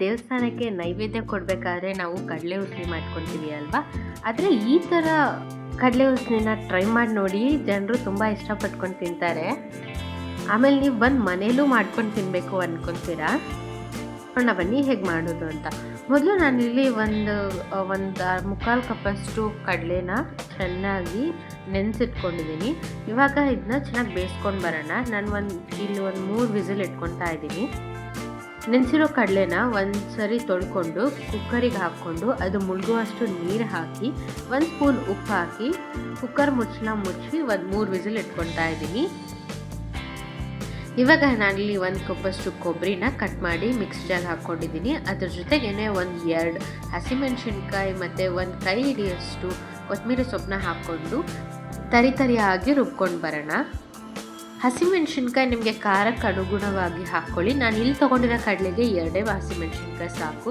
ದೇವಸ್ಥಾನಕ್ಕೆ ನೈವೇದ್ಯ ಕೊಡಬೇಕಾದ್ರೆ ನಾವು ಕಡಲೆ ಉಸಿರಿ ಮಾಡ್ಕೊತೀವಿ ಅಲ್ವಾ? ಆದರೆ ಈ ಥರ ಕಡಲೆ ಉಸಿರಿನ ಟ್ರೈ ಮಾಡಿ ನೋಡಿ ಜನರು ತುಂಬ ಇಷ್ಟಪಟ್ಕೊಂಡು ತಿಂತಾರೆ. ಆಮೇಲೆ ನೀವು ಬಂದು ಮನೇಲೂ ಮಾಡ್ಕೊಂಡು ತಿನ್ನಬೇಕು ಅಂದ್ಕೊತೀರಾ ನೋಡೋಣ ಬನ್ನಿ ಹೇಗೆ ಮಾಡೋದು ಅಂತ. ಮೊದಲು ನಾನು ಇಲ್ಲಿ ಒಂದು ಒಂದು ಮುಕ್ಕಾಲು ಕಪ್ಪಷ್ಟು ಕಡಲೆನ ಚೆನ್ನಾಗಿ ನೆನೆಸಿಟ್ಕೊಂಡಿದ್ದೀನಿ ಇವಾಗ ಇದನ್ನ ಚೆನ್ನಾಗಿ ಬೇಯಿಸ್ಕೊಂಡು ಬರೋಣ. ನಾನು ಒಂದು, ಇಲ್ಲಿ ಒಂದು ಮೂರು ವಿಸಿಲ್ ಇಟ್ಕೊತಾ ಇದ್ದೀನಿ ನೆನೆಸಿರೋ ಕಡಲೆನ ಒಂದು ಸರಿ ತೊಳ್ಕೊಂಡು ಕುಕ್ಕರಿಗೆ ಹಾಕ್ಕೊಂಡು ಅದು ಮುಳುಗುವಷ್ಟು ನೀರು ಹಾಕಿ ಒಂದು ಸ್ಪೂನ್ ಉಪ್ಪು ಹಾಕಿ ಕುಕ್ಕರ್ ಮುಚ್ಚಳ ಮುಚ್ಚಿ ಒಂದು ಮೂರು ವಿಸಿಲ್ ಇಟ್ಕೊತಾ ಇದ್ದೀನಿ. ಇವಾಗ ನಾನಿಲ್ಲಿ ಒಂದು ಕಪ್ಪಷ್ಟು ಕೊಬ್ಬರಿನ ಕಟ್ ಮಾಡಿ ಮಿಕ್ಸ್ಚರ್ ಹಾಕ್ಕೊಂಡಿದ್ದೀನಿ. ಅದ್ರ ಜೊತೆಗೇನೆ ಒಂದು ಎರಡು ಹಸಿಮೆಣಸಿನ್ಕಾಯಿ ಮತ್ತು ಒಂದು ಕೈ ಹಿಡಿಯಷ್ಟು ಕೊತ್ತಂಬರಿ ಸೊಪ್ಪನ್ನ ಹಾಕ್ಕೊಂಡು ತರಿ ತರಿಯಾಗಿ ರುಬ್ಕೊಂಡು ಬರೋಣ. ಹಸಿಮೆಣಸಿನ್ಕಾಯಿ ನಿಮಗೆ ಖಾರಕ್ಕೆ ಅನುಗುಣವಾಗಿ ಹಾಕ್ಕೊಳ್ಳಿ. ನಾನು ಇಲ್ಲಿ ತೊಗೊಂಡಿರೋ ಕಡಲೆಗೆ ಎರಡೇ ಹಸಿಮೆಣಸಿನ್ಕಾಯಿ ಸಾಕು.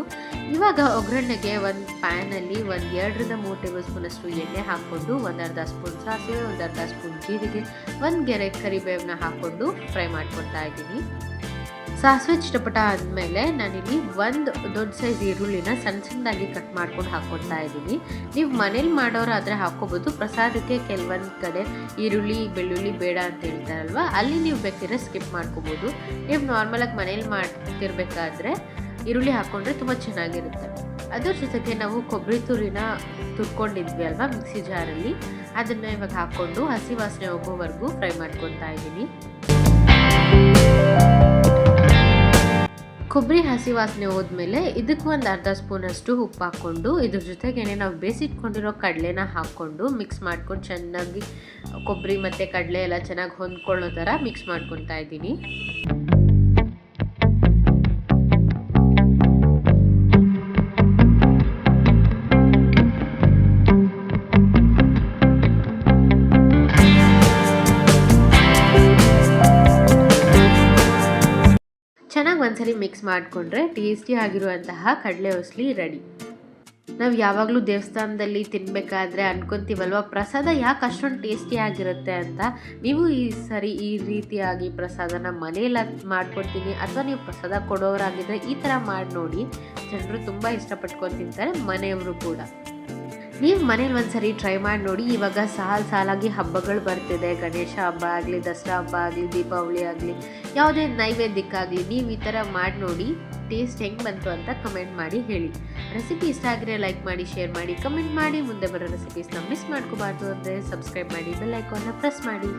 ಇವಾಗ ಒಗ್ಗರಣೆಗೆ ಒಂದು ಪ್ಯಾನಲ್ಲಿ ಒಂದು ಎರಡರಿಂದ ಮೂರು ಟೇಬಲ್ ಸ್ಪೂನಷ್ಟು ಎಣ್ಣೆ ಹಾಕ್ಕೊಂಡು ಒಂದು ಅರ್ಧ ಸ್ಪೂನ್ ಸಾಸಿವೆ, ಒಂದು ಅರ್ಧ ಸ್ಪೂನ್ ಜೀರಿಗೆ, ಒಂದು ಗೆರೆ ಕರಿಬೇವನ್ನ ಹಾಕ್ಕೊಂಡು ಫ್ರೈ ಮಾಡ್ಕೊಳ್ತಾ ಇದ್ದೀನಿ. ಸಾಸಿವೆ ಚಿಟಪಟ ಆದಮೇಲೆ ನಾನಿಲ್ಲಿ ಒಂದು ದೊಡ್ಡ ಸೈಜ್ ಈರುಳ್ಳಿನ ಸಣ್ಣ ಸಣ್ಣದಾಗಿ ಕಟ್ ಮಾಡ್ಕೊಂಡು ಹಾಕ್ಕೊತಾ ಇದ್ದೀನಿ. ನೀವು ಮನೇಲಿ ಮಾಡೋರಾದರೆ ಹಾಕ್ಕೋಬೋದು. ಪ್ರಸಾದಕ್ಕೆ ಕೆಲವೊಂದು ಕಡೆ ಈರುಳ್ಳಿ, ಬೆಳ್ಳುಳ್ಳಿ ಬೇಡ ಅಂತ ಹೇಳ್ತಾರಲ್ವ, ಅಲ್ಲಿ ನೀವು ಬೇಕಿದ್ರೆ ಸ್ಕಿಪ್ ಮಾಡ್ಕೋಬೋದು. ನೀವು ನಾರ್ಮಲಾಗಿ ಮನೇಲಿ ಮಾಡ್ತಿರ್ಬೇಕಾದ್ರೆ ಈರುಳ್ಳಿ ಹಾಕ್ಕೊಂಡ್ರೆ ತುಂಬ ಚೆನ್ನಾಗಿರುತ್ತೆ. ಅದ್ರ ಜೊತೆಗೆ ನಾವು ಕೊಬ್ಬರಿ ತುರಿನ ತುರ್ಕೊಂಡಿದ್ವಿ ಅಲ್ವಾ ಮಿಕ್ಸಿ ಜಾರಲ್ಲಿ. ಅದನ್ನು ಇವಾಗ ಹಾಕ್ಕೊಂಡು ಹಸಿ ವಾಸನೆ ಹೋಗೋವರೆಗೂ ಫ್ರೈ ಮಾಡ್ಕೊತಾ ಇದ್ದೀನಿ. ಕೊಬ್ಬರಿ ಹಸಿ ವಾಸನೆ ಹೋದ್ಮೇಲೆ ಇದಕ್ಕೆ ಒಂದು ಅರ್ಧ ಸ್ಪೂನಷ್ಟು ಉಪ್ಪು ಹಾಕ್ಕೊಂಡು ಇದ್ರ ಜೊತೆಗೇನೆ ನಾವು ಬೇಯಿಸಿಟ್ಕೊಂಡಿರೋ ಕಡಲೆನ ಹಾಕ್ಕೊಂಡು ಮಿಕ್ಸ್ ಮಾಡ್ಕೊಂಡು ಚೆನ್ನಾಗಿ ಕೊಬ್ಬರಿ ಮತ್ತು ಕಡಲೆ ಎಲ್ಲ ಚೆನ್ನಾಗಿ ಹೊಂದ್ಕೊಳ್ಳೋ ಥರ ಮಿಕ್ಸ್ ಮಾಡ್ಕೊತಾ ಇದ್ದೀನಿ. ಒಂದ್ಸರಿ ಮಿಕ್ಸ್ ಮಾಡಿಕೊಂಡ್ರೆ ಟೇಸ್ಟಿ ಆಗಿರುವಂತಹ ಕಡಲೆ ಹೊಸ್ಲಿ ರೆಡಿ ನಾವು ಯಾವಾಗಲೂ ದೇವಸ್ಥಾನದಲ್ಲಿ ತಿನ್ನಬೇಕಾದ್ರೆ ಅನ್ಕೊಂತೀವಲ್ವ? ಪ್ರಸಾದ ಯಾಕೆ ಅಷ್ಟೊಂದು ಟೇಸ್ಟಿ ಆಗಿರುತ್ತೆ ಅಂತ? ನೀವು ಈ ಸರಿ ಈ ರೀತಿಯಾಗಿ ಪ್ರಸಾದನ ಮನೇಲಿ ಮಾಡ್ಕೊಡ್ತೀನಿ ಅಥವಾ ನೀವು ಪ್ರಸಾದ ಕೊಡೋರಾಗಿದ್ದರೆ ಈ ಥರ ಮಾಡಿ ನೋಡಿ ಜನರು ತುಂಬ ಇಷ್ಟಪಟ್ಕೊಂಡು ತಿಂತಾರೆ ಮನೆಯವರು ಕೂಡ. ನೀವು ಮನೇಲಿ ಒಂದ್ಸರಿ ಟ್ರೈ ಮಾಡಿ ನೋಡಿ. ಇವಾಗ ಸಾಲು ಸಾಲಾಗಿ ಹಬ್ಬಗಳು ಬರ್ತಿದೆ. ಗಣೇಶ ಹಬ್ಬ ಆಗಲಿ, ದಸರಾ ಹಬ್ಬ ಆಗಲಿ, ದೀಪಾವಳಿ ಆಗಲಿ, ಯಾವುದೇ ನೈವೇದ್ಯಕ್ಕಾಗಲಿ ನೀವು ಈ ಥರ ಮಾಡಿ ನೋಡಿ. ಟೇಸ್ಟ್ ಹೆಂಗೆ ಬಂತು ಅಂತ ಕಮೆಂಟ್ ಮಾಡಿ ಹೇಳಿ. ರೆಸಿಪಿ ಇಷ್ಟ ಆಗಿದ್ರೆ ಲೈಕ್ ಮಾಡಿ ಶೇರ್ ಮಾಡಿ ಕಮೆಂಟ್ ಮಾಡಿ. ಮುಂದೆ ಬರೋ ರೆಸಿಪೀಸ್ನ ಮಿಸ್ ಮಾಡ್ಕೋಬಾರ್ದು ಅಂದರೆ ಸಬ್ಸ್ಕ್ರೈಬ್ ಮಾಡಿ ಬೆಲ್ ಐಕಾನ್ನ ಪ್ರೆಸ್ ಮಾಡಿ.